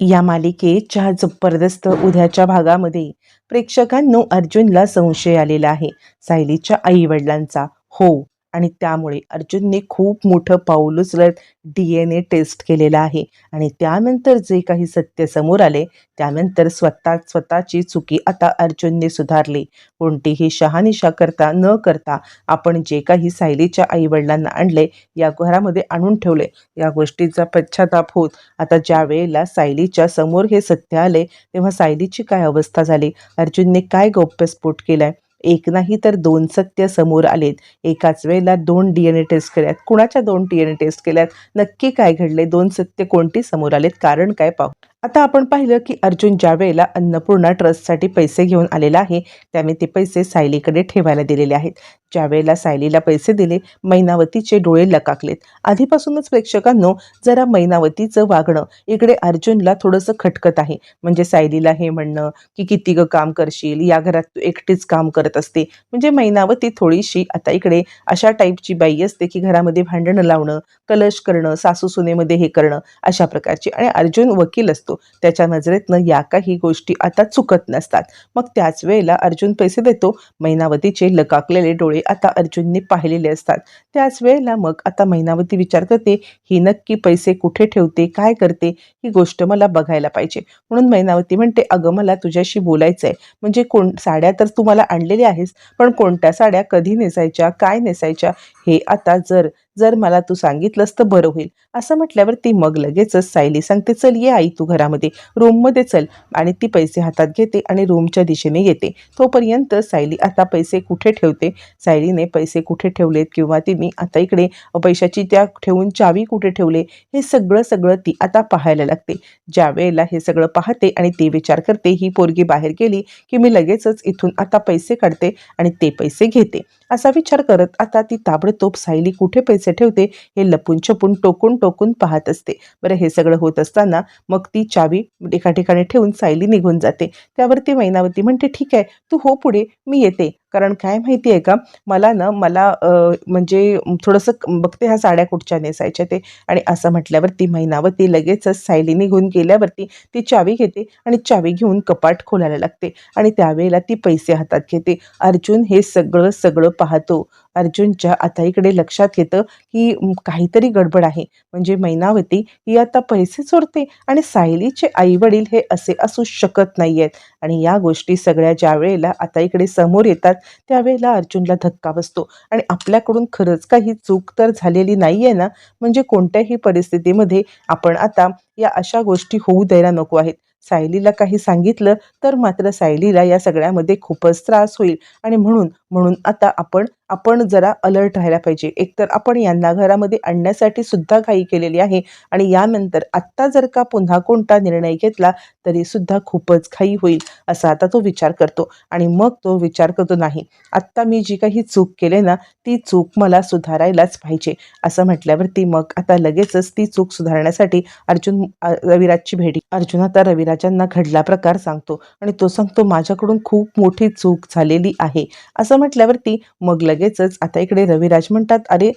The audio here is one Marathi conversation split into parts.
या मालिकेच्या जबरदस्त उद्याच्या भागामध्ये प्रेक्षकांनो अर्जुनला संशय आलेला आहे. सायलीच्या आई वडिलांचा हो. आणि त्यामुळे अर्जुनने खूप मोठं पाऊल उचलत डी एन ए टेस्ट केलेला आहे. आणि त्यानंतर जे काही सत्य समोर आले त्यानंतर स्वतः स्वतःची चुकी आता अर्जुनने सुधारली. कोणतीही शहानिशा करता न करता आपण जे काही सायलीच्या आईवडिलांना आणले या घरामध्ये आणून ठेवले. या गोष्टीचा पश्चाताप होत आता ज्या वेळेला सायलीच्या समोर हे सत्य आले तेव्हा सायलीची काय अवस्था झाली? अर्जुनने काय गौप्यस्फोट केलाय? एक नाही तर दोन सत्य समोर आलेत. एकाच वेळेला दोन डी एन ए टेस्ट केल्यात. कुणाच्या दोन डी एन ए टेस्ट केल्यात? नक्की काय घडले दोन सत्य कोणती समोर आलेत? कारण काय पाहू? आता आपण पाहिलं की अर्जुन ज्या वेळेला अन्नपूर्णा ट्रस्टसाठी पैसे घेऊन आलेला आहे त्याने ते पैसे सायलीकडे ठेवायला दिलेले आहेत. ज्या वेळेला सायलीला पैसे दिले मैनावतीचे डोळे लकाकलेत. आधीपासूनच प्रेक्षकांनो जरा मैनावतीचं वागणं इकडे अर्जुनला थोडंसं खटकत आहे. म्हणजे सायलीला हे म्हणणं की किती ग काम करशील या घरात तू एकटीच काम करत असते. म्हणजे मैनावती थोडीशी आता इकडे अशा टाईपची बाई असते की घरामध्ये भांडणं लावणं कलश करणं सासू सुनेमध्ये हे करणं अशा प्रकारची. आणि अर्जुन वकील असतो. त्याच्या नजरेतनं या काही गोष्टी आता चुकत नसतात. मग त्याच वेळेला अर्जुन पैसे देतो. मैनावतीचे लकाकलेले डोळे आता अर्जुनने पाहिलेले असतात. त्याच वेळेला मग आता मैनावती विचार करते ही नक्की पैसे कुठे ठेवते? काय करते? ही गोष्ट मला बघायला पाहिजे. म्हणून मैनावती म्हणते अगं मला तुझ्याशी बोलायचं आहे म्हणजे कोण साड्या तर तू मला आणलेल्या आहेस पण कोणत्या साड्या कधी नेसायच्या काय नेसायच्या हे आता जर जर मला तू सांगितलंस तर बरं होईल. असं म्हटल्यावर ती मग लगेचच सायली सांगते चल ये आई तू घरामध्ये. रूममध्ये चल. आणि ती पैसे हातात घेते आणि रूमच्या दिशेने येते. तोपर्यंत सायली आता पैसे कुठे ठेवते? सायलीने पैसे कुठे ठेवलेत? किंवा तिने आता इकडे पैशाची त्या ठेवून चावी कुठे ठेवले? हे सगळं सगळं ती आता पाहायला लागते. ज्या वेळेला हे सगळं पाहते आणि ती विचार करते ही पोरगी बाहेर गेली की मी लगेचच इथून आता पैसे काढते आणि ते पैसे घेते. असा विचार करत आता ती ताबडतोब सायली कुठे पैसे ठेवते हे लपून छपून टोकून टोकून पाहत असते. बरं हे सगळं होत असताना मग ती चावी एका ठिकाणी ठेवून सायली निघून जाते. त्यावरती मैनावती म्हणते ठीक आहे तू हो पुढे मी येते. कारण काय माहिती आहे का? मला ना मला म्हणजे थोडंसं बघते ह्या साड्या कुठच्या नेसायच्या ते. आणि असं म्हटल्यावरती ती लगेचच सायली निघून गेल्यावरती ती चावी घेते आणि चावी घेऊन कपाट खोलायला लागते. आणि त्यावेळेला ती पैसे हातात घेते. अर्जुन हे सगळं सगळं पाहतो. अर्जुनच्या आता इकडे लक्षात येतं की काहीतरी गडबड आहे. म्हणजे मैनावती ही आता पैसे चोरते आणि सायलीचे आई वडील हे असे असू शकत नाही आहेत आणि या गोष्टी सगळ्या ज्या वेळेला आता इकडे समोर येतात त्यावेळेला अर्जुनला धक्का बसतो. आणि आपल्याकडून खरंच काही चूक तर झालेली नाही आहे ना? म्हणजे कोणत्याही परिस्थितीमध्ये आपण आता या अशा गोष्टी होऊ द्यायला नको आहेत. सायलीला काही सांगितलं तर मात्र सायलीला या सगळ्यामध्ये खूपच त्रास होईल. आणि म्हणून म्हणून आता आपण आपण जरा अलर्ट राहायला पाहिजे. एकतर आपण यांना घरामध्ये आणण्यासाठी सुद्धा घाई केलेली आहे आणि यानंतर आत्ता जर का पुन्हा कोणता निर्णय घेतला तरी सुद्धा खूपच घाई होईल असा आता तो विचार करतो. आणि मग तो विचार करतो नाही आत्ता मी जी काही चूक केले ना ती चूक मला सुधारायलाच पाहिजे. असं म्हटल्यावरती मग आता लगेचच ती चूक सुधारण्यासाठी अर्जुन रविराजची भेटी. अर्जुन आता रविराजांना घडला प्रकार सांगतो आणि तो सांगतो माझ्याकडून खूप मोठी चूक झालेली आहे. असं म्हटल्यावरती मग लगेचच आता इकडे रविराज म्हणतात अरे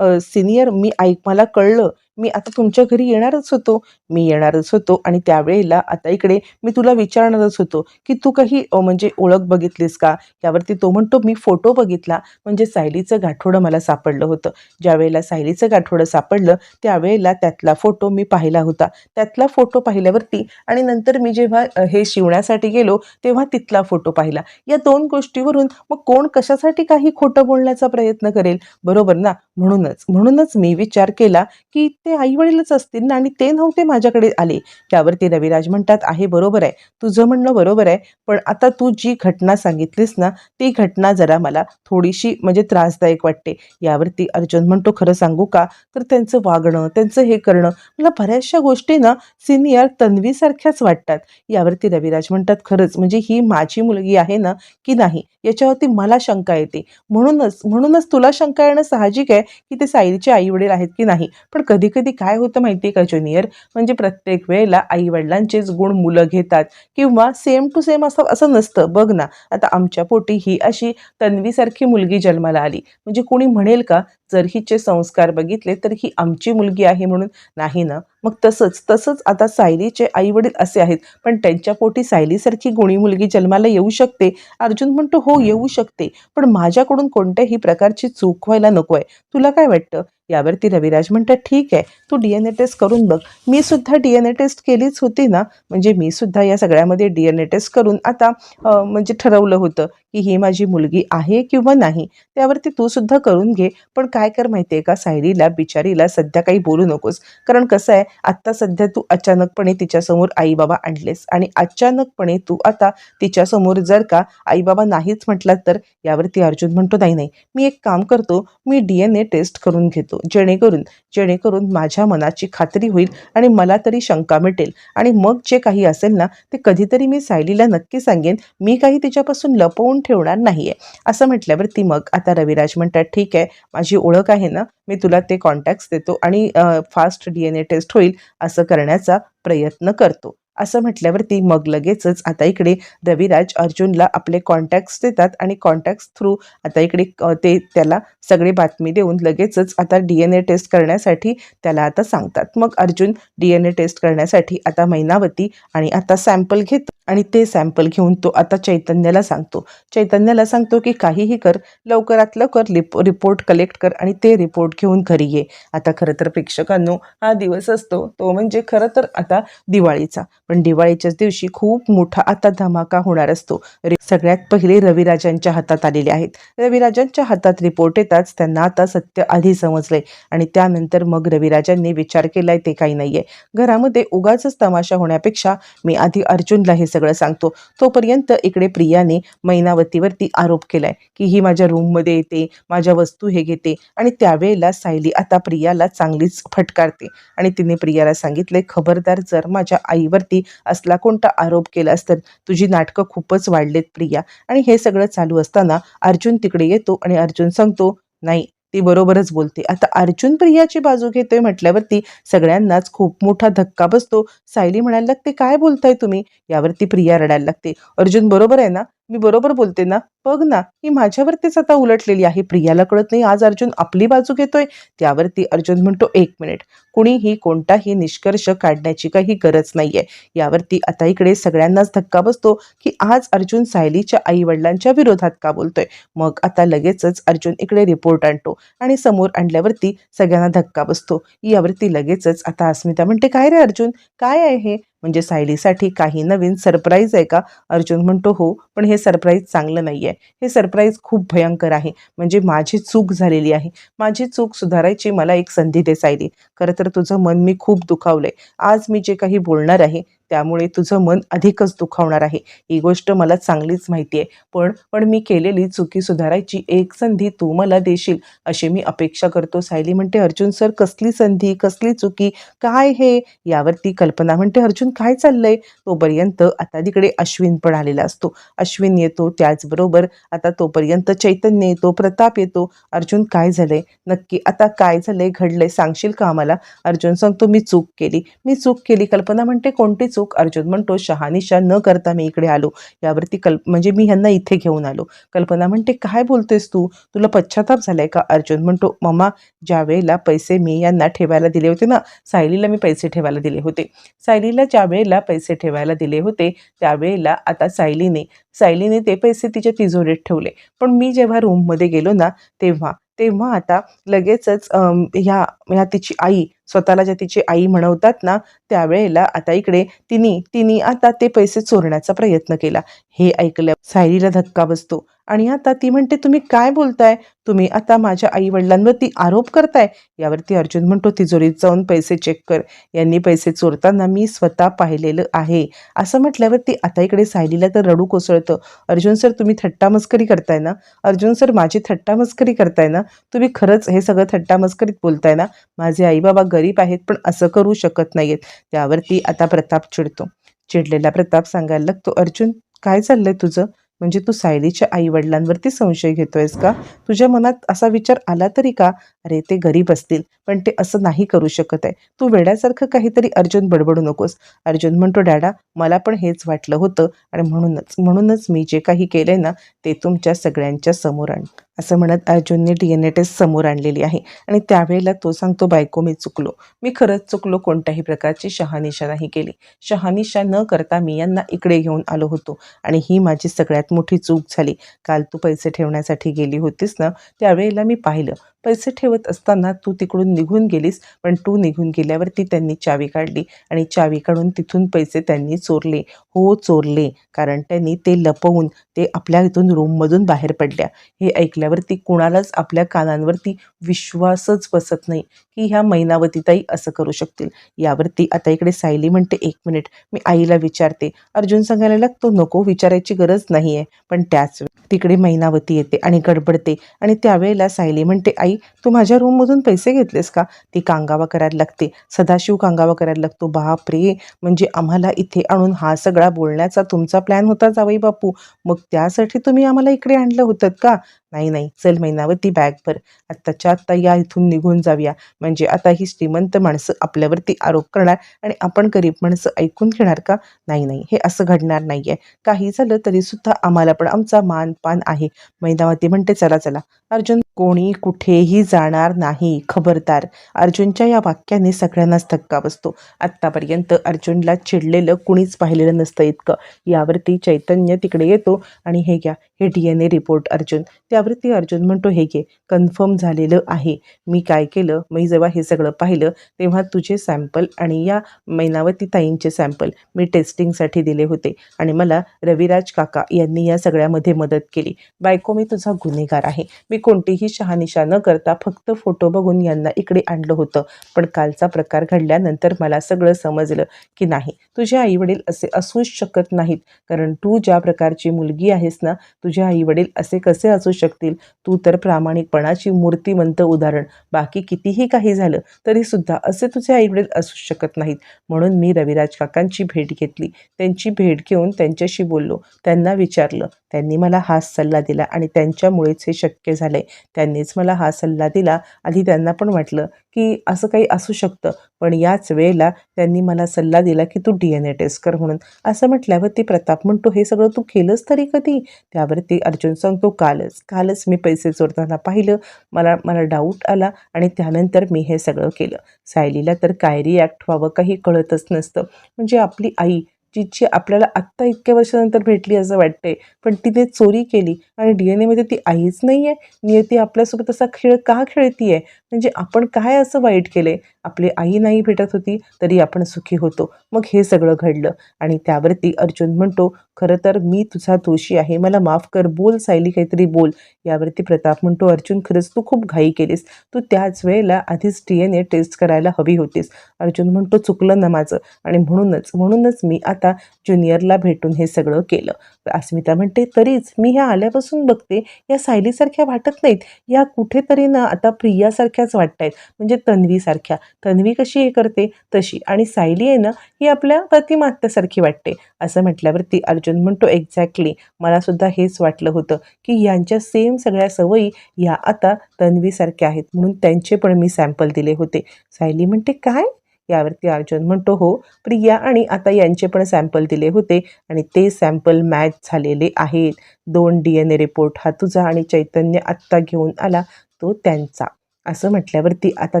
सिनियर मी ऐक मला कळलं मी आता तुमच्या घरी येणारच होतो. मी येणारच होतो आणि त्यावेळेला आता इकडे मी तुला विचारणारच होतो की तू काही म्हणजे ओळख बघितलीस का? यावरती तो म्हणतो मी फोटो बघितला म्हणजे सायलीचं गाठोडं मला सापडलं होतं. ज्यावेळेला सायलीचं गाठोडं सापडलं त्यावेळेला त्यातला फोटो मी पाहिला होता. त्यातला फोटो पाहिल्यावरती आणि नंतर मी जेव्हा हे शिवण्यासाठी गेलो तेव्हा तिथला फोटो पाहिला. या दोन गोष्टीवरून मग कोण कशासाठी काही खोटं बोलण्याचा प्रयत्न करेल? बरोबर ना? म्हणूनच म्हणूनच मी विचार केला की ते आईवडीलच असतील ना आणि ते नव्हते माझ्याकडे आले. त्यावरती रविराज म्हणतात आहे बरोबर आहे. तुझं म्हणणं बरोबर आहे. पण आता तू जी घटना सांगितलीस ना ती घटना जरा मला थोडीशी म्हणजे त्रासदायक वाटते. यावरती अर्जुन म्हणतो खरं सांगू का? तर त्यांचं वागणं त्यांचं हे करणं मला बऱ्याचशा गोष्टी ना सिनियर तन्वीसारख्याच वाटतात. यावरती रविराज म्हणतात खरंच म्हणजे ही माझी मुलगी आहे ना की नाही? याच्यावरती मला शंका येते. म्हणूनच म्हणूनच तुला शंका येणं साहजिक आहे की ते साईलचे आई वडील आहेत की नाही? पण कधी कधी काय होतं माहिती आहे का ज्युनियर म्हणजे प्रत्येक वेळेला आई वडिलांचेच गुण मुलं घेतात. किंवा सेम टू सेम असं असं नसतं. बघ ना आता आमच्या पोटी ही अशी तन्वीसारखी मुलगी जन्माला आली. म्हणजे कोणी म्हणेल का जर हिचे संस्कार बघितले तर ही आमची मुलगी आहे म्हणून? नाही ना. मग तसंच तसंच आता सायलीचे आई वडील असे आहेत. पण त्यांच्या पोटी सायलीसारखी गुणी मुलगी जन्माला येऊ शकते. अर्जुन म्हणतो हो येऊ शकते. पण माझ्याकडून कोणत्याही प्रकारची चूक व्हायला नको आहे तुला काय वाटतं? यावरती रविराज म्हणतात ठीक आहे. तू डी एन ए टेस्ट करून बघ. मी सुद्धा डी एन ए टेस्ट केलीच होती ना. म्हणजे मी सुद्धा या सगळ्यामध्ये डी एन ए टेस्ट करून आता म्हणजे ठरवलं होतं की ही माझी मुलगी आहे किंवा नाही त्यावरती तू सुद्धा करून घे. पण काय कर माहिती आहे का सायलीला बिचारीला सध्या काही बोलू नकोस. कारण कसं आहे आत्ता सध्या तू अचानकपणे तिच्यासमोर आई बाबा आणलेस. आणि अचानकपणे तू आता तिच्यासमोर जर का आई बाबा नाहीच म्हटलात तर यावरती अर्जुन म्हणतो नाही नाही मी एक काम करतो मी डी एन ए टेस्ट करून घेतो. जेणेकरून जेणेकरून माझ्या मनाची खात्री होईल आणि मला तरी शंका मिटेल. आणि मग जे काही असेल ना ते कधीतरी मी सायलीला नक्की सांगेन. मी काही तिच्यापासून लपवून ठेवणार नाहीये. असं म्हटल्यावरती मग आता रविराज म्हणतात ठीक आहे माझी ओळख आहे ना मी तुला ते कॉन्टॅक्ट्स देतो आणि fast D N A test होईल असं करण्याचा प्रयत्न करतो. असं म्हटल्यावरती मग लगेचच आता इकडे रविराज अर्जुनला आपले कॉन्टॅक्ट्स देतात आणि कॉन्टॅक्ट्स थ्रू आता इकडे ते त्याला सगळी बातमी देऊन लगेचच आता डी एन ए टेस्ट करण्यासाठी त्याला आता सांगतात. मग Arjun D N A test करण्यासाठी आता मैनावती आणि आता सॅम्पल घेतो आणि ते सॅम्पल घेऊन तो आता चैतन्याला सांगतो. चैतन्याला सांगतो की काहीही कर लवकरात लवकर लिप रिपोर्ट कलेक्ट कर आणि ते रिपोर्ट घेऊन घरी ये. आता खरं तर प्रेक्षकांनो हा दिवस असतो तो म्हणजे खरं तर आता दिवाळीचा. पण दिवाळीच्याच दिवशी खूप मोठा आता धमाका होणार असतो. रे- सगळ्यात पहिले रविराजांच्या हातात आलेले आहेत. रविराजांच्या हातात रिपोर्ट येताच त्यांना आता सत्य आधी समजले आणि त्यानंतर मग रविराजांनी विचार केलाय ते काही नाहीये. घरामध्ये उगाच तमाशा होण्यापेक्षा मी आधी अर्जुनला हे सगळं सांगतो. तोपर्यंत इकडे प्रियाने मैनावतीवरती आरोप केलाय की ही माझ्या रूममध्ये येते माझ्या वस्तू हे घेते आणि त्यावेळेला सायली आता प्रियाला चांगलीच फटकारते. आणि तिने प्रियाला सांगितले खबरदार जर माझ्या आईवरती असला कोणता आरोप केलास तर तुझी नाटकं खूपच वाढलेत प्रिया. आणि हे सगळं चालू असताना अर्जुन तिकडे येतो आणि अर्जुन सांगतो नाही ती बरोबरच बोलते. आता अर्जुन प्रियाची बाजू घेतोय म्हटल्यावरती सगळ्यांनाच खूप मोठा धक्का बसतो. सायली म्हणायला लागते काय बोलताय तुम्ही? यावरती प्रिया रडायला लागते. अर्जुन बरोबर आहे ना? मी बरोबर बोलते ना? बघ ना ही माझ्यावरतीच आता उलटलेली आहे. प्रियाला कळत नाही आज अर्जुन आपली बाजू घेतोय. त्यावरती अर्जुन म्हणतो एक मिनिट. कुणीही कोणताही निष्कर्ष काढण्याची काही गरज नाहीये. यावरती आता इकडे सगळ्यांनाच धक्का बसतो की आज अर्जुन सायलीच्या आई वडिलांच्या विरोधात का बोलतोय. मग आता लगेचच अर्जुन इकडे रिपोर्ट आणतो आणि समोर आणल्यावरती सगळ्यांना धक्का बसतो. यावरती लगेचच आता अस्मिता म्हणते काय रे अर्जुन? काय आहे म्हणजे सायलीसाठी काही नवीन सरप्राईज आहे का? अर्जुन म्हणतो हो पण हे सरप्राईज चांगलं नाही आहे हे सरप्राईज खूप भयंकर आहे. म्हणजे माझी चूक झालेली आहे. माझी चूक सुधारायची मला एक संधी दे सायली. खरं तर तुझं मन मी खूप दुखावलंय. आज मी जे काही बोलणार आहे त्यामुळे तुझं मन अधिकच दुखावणार आहे. ही गोष्ट मला चांगलीच माहिती आहे पण पण मी केलेली चुकी सुधारायची एक संधी तू मला देशील अशी मी अपेक्षा करतो. सायली म्हणते अर्जुन सर कसली संधी कसली चुकी काय हे? यावरती कल्पना म्हणते अर्जुन काय चाललंय? तोपर्यंत आता तिकडे अश्विन पण आलेला असतो. अश्विन येतो त्याचबरोबर आता तोपर्यंत चैतन्य येतो प्रताप येतो. अर्जुन काय झालंय? नक्की आता काय झालंय? घडलंय? सांगशील का आम्हाला? अर्जुन सांगतो मी चूक केली. मी चूक केली? कल्पना म्हणते कोणती चूक अर्जुन म्हणतो शहानिशा न करता मी इकडे आलो. यावरती कल्प म्हणजे मी ह्यांना इथे घेऊन आलो. कल्पना म्हणते काय बोलतेस तू? तुला पश्चाताप झालाय का? अर्जुन म्हणतो मम्मा ज्या वेळेला पैसे मी यांना ठेवायला दिले होते ना सायलीला मी पैसे ठेवायला दिले होते. सायलीला ज्या वेळेला पैसे ठेवायला दिले होते त्यावेळेला आता सायलीने सायलीने ते पैसे तिच्या तिजोरीत ठेवले. पण मी जेव्हा रूममध्ये गेलो ना तेव्हा तेव्हा आता लगेचच ह्या ह्या तिची आई स्वतःला ज्या तिची आई म्हणवतात ना त्यावेळेला आता इकडे तिने तिने आता ते पैसे चोरण्याचा प्रयत्न केला. हे ऐकलं सायलीला धक्का बसतो. आणि आता ती म्हणते तुम्ही काय बोलताय? तुम्ही आता माझ्या आई वडिलांवरती आरोप करताय? यावरती अर्जुन म्हणतो तिजोरीत जाऊन पैसे चेक कर. यांनी पैसे चोरताना मी स्वतः पाहिलेलं आहे. असं म्हटल्यावरती आता इकडे सायलीला तर रडू कोसळतं. अर्जुन सर तुम्ही थट्टा मस्करी करताय ना? अर्जुन सर माझी थट्टा मस्करी करताय ना? तुम्ही खरंच हे सगळं थट्टा मस्करीत बोलताय ना? माझे आई बाबा गरीब आहेत पण असं करू शकत नाहीत त्यावरती आता प्रताप चिडतो. चिडलेला प्रताप सांगायला लागतो अर्जुन काय चाललंय तुझं? म्हणजे तू सायलीच्या आई वडिलांवरती संशय घेतोयस का? तुझ्या मनात असा विचार आला तरी का? अरे ते गरीब असतील पण ते असं नाही करू शकत आहे. तू वेड्यासारखं काहीतरी अर्जुन बडबडू नकोस. अर्जुन म्हणतो डॅडा मला पण हेच वाटलं होतं आणि म्हणूनच म्हणूनच मी जे काही केलंय ना ते तुमच्या सगळ्यांच्या समोर आण असं म्हणत अर्जुनने डी एन ए टेस्ट समोर आणलेली आहे. आणि त्यावेळेला तो सांगतो बायको मी चुकलो. मी खरंच चुकलो. कोणत्याही प्रकारची शहानिशा नाही केली. शहानिशा न करता मी यांना इकडे घेऊन आलो होतो. आणि ही माझी सगळ्यात मोठी चूक झाली. काल तू पैसे ठेवण्यासाठी गेली होतीस ना? त्यावेळेला मी पाहिलं. पैसे ठेवत असताना तू तिकडून निघून गेलीस. पण तू निघून गेल्यावरती त्यांनी चावी काढली. आणि चावी काढून तिथून पैसे त्यांनी चोरले. हो चोरले. कारण त्यांनी ते लपवून ते आपल्या इथून रूममधून बाहेर पडल्या. हे ऐकलं ऐकल्यावरती कुणालाच आपल्या कानांवरती विश्वासच बसत नाही की ह्या मैनावतीताई असं करू शकतील. यावरती आता इकडे सायली म्हणते एक मिनिट मी आईला विचारते. अर्जुन सांगायला लागतो नको विचारायची गरज नाही आहे पण त्याच तिकडे मैनावती येते आणि गडबडते. आणि त्यावेळेला सायली म्हणते आई तू माझ्या रूममधून पैसे घेतलेस का? ती कांगावा करायला लागते. सदाशिव कांगावा करायला लागतो बाप रे म्हणजे आम्हाला इथे आणून हा सगळा बोलण्याचा तुमचा प्लॅन होता जावई बापू? मग त्यासाठी तुम्ही आम्हाला इकडे आणलं होतं का? नाही नाही. चल मैनावती बॅग भर. आत्ताच्या आत्ता या इथून निघून जाऊया. म्हणजे आता ही श्रीमंत माणसं आपल्यावरती आरोप करणार आणि आपण गरीब माणसं ऐकून घेणार का? नाही नाही. हे असं घडणार नाही आहे काही झालं तरी सुद्धा आम्हाला पण आमचा मान पान आहे. मैनावती म्हणते चला चला. अर्जुन कोणी कुठेही जाणार नाही खबरदार. अर्जुनच्या या वाक्याने सगळ्यांनाच धक्का बसतो. आत्तापर्यंत अर्जुनला चिडलेलं कुणीच पाहिलेलं नसतं इतकं. यावरती चैतन्य तिकडे येतो आणि हे घ्या हे D N A report Arjun. त्यावरती अर्जुन म्हणतो हे घे कन्फर्म झालेलं आहे. मी काय केलं? मी जेव्हा हे सगळं पाहिलं तेव्हा तुझे सॅम्पल आणि या मैनावती ताईंचे सॅम्पल मी टेस्टिंगसाठी दिले होते आणि मला रविराज काका यांनी या सगळ्यामध्ये मदत केली. बायको मी तुझा गुन्हेगार आहे. मी कोणतीही शहानिशा न करता फक्त फोटो बघून यांना इकडे आणलं होतं. पण कालचा प्रकार घडल्यानंतर मला सगळं समजलं की नाही तुझे आईवडील असे असूच शकत नाहीत. कारण तू ज्या प्रकारची मुलगी आहेस ना तुझे आईवडील असे कसे असू शकतील? तू तर प्रामाणिकपणाची मूर्तिमंत उदाहरण. बाकी कितीही काही झालं तरी सुद्धा असे तुझे आईवडील असू शकत नाहीत. म्हणून मी रविराज काकांची भेट घेतली. त्यांची भेट घेऊन त्यांच्याशी बोललो. त्यांना विचारलं. त्यांनी मला हा सल्ला दिला आणि त्यांच्यामुळेच हे शक्य झालंय. त्यांनीच मला हा सल्ला दिला. आधी त्यांना पण वाटलं की असं काही असू शकतं पण याच वेळेला त्यांनी मला सल्ला दिला की तू डी एन ए टेस्ट कर म्हणून. असं म्हटल्यावर ती प्रताप म्हणतो हे सगळं तू केलंस तरी कधी? त्यावरती अर्जुन सांगतो कालच कालच मी पैसे चोरताना पाहिलं. मला मला डाऊट आला आणि त्यानंतर मी हे सगळं केलं. सायलीला तर काय रिॲक्ट व्हावं काही कळतच नसतं. म्हणजे आपली आई जिची आपल्याला आत्ता इतक्या वर्षानंतर भेटली असं वाटतंय. पण तिने चोरी केली आणि डी एन एमध्ये ती आईच नाही आहे नियती आपल्यासोबत असा खेळ का खेळती आहे म्हणजे आपण काय असं वाईट केलं आहे आपली आई नाही भेटत होती तरी आपण सुखी होतो. मग हे सगळं घडलं. आणि त्यावरती अर्जुन म्हणतो खरं तर मी तुझा दोषी आहे. मला माफ कर. बोल सायली काहीतरी बोल. यावरती प्रताप म्हणतो अर्जुन खरंच तू खूप घाई केलीस. तू त्याच वेळेला आधीच डी एन ए टेस्ट करायला हवी होतीस. अर्जुन म्हणतो चुकलं ना माझं. आणि म्हणूनच म्हणूनच मी आता ज्युनियरला भेटून हे सगळं केलं. अस्मिता म्हणते तरीच मी ह्या आल्यापासून बघते या सायलीसारख्या वाटत नाहीत. या कुठेतरी ना आता प्रियासारख्याच वाटत आहेत म्हणजे तन्वीसारख्या. तन्वी कशी हे करते? तशी. आणि सायली आहे ना ही आपल्या प्रतिमात्यासारखी वाटते. असं म्हटल्यावरती अर्जुन म्हणतो एक्झॅक्टली मलासुद्धा हेच वाटलं होतं की यांच्या सेम सेम सगळ्या सवयी या आता तन्वीसारख्या आहेत. म्हणून त्यांचे पण मी सॅम्पल दिले होते. सायली म्हणते काय? यावरती अर्जुन म्हणतो हो प्रिया आणि आता यांचे पण सॅम्पल दिले होते आणि ते सॅम्पल मॅच झालेले आहेत. दोन डी एन ए रिपोर्ट हा तुझा आणि चैतन्य आत्ता घेऊन आला तो त्यांचा. असं म्हटल्यावरती आता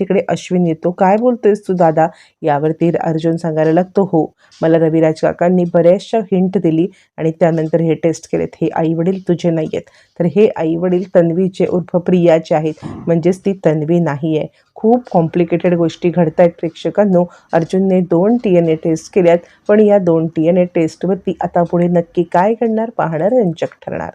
तिकडे अश्विन येतो. काय बोलतोयस तू दादा? यावरती अर्जुन सांगायला लागतो हो मला रविराज काकांनी बऱ्याचशा हिंट दिली आणि त्यानंतर हे टेस्ट केलेत. हे आईवडील तुझे नाही आहेत. तर हे आईवडील तन्वीचे उर्फ प्रियाचे आहेत. म्हणजेच ती तन्वी नाही आहे. खूप कॉम्प्लिकेटेड गोष्टी घडत आहेत प्रेक्षकांनो. अर्जुनने दोन टी एन ए टेस्ट केल्यात पण या दोन टी एन ए टेस्टवरती आता पुढे नक्की काय घडणार? पाहणार रंजक ठरणार.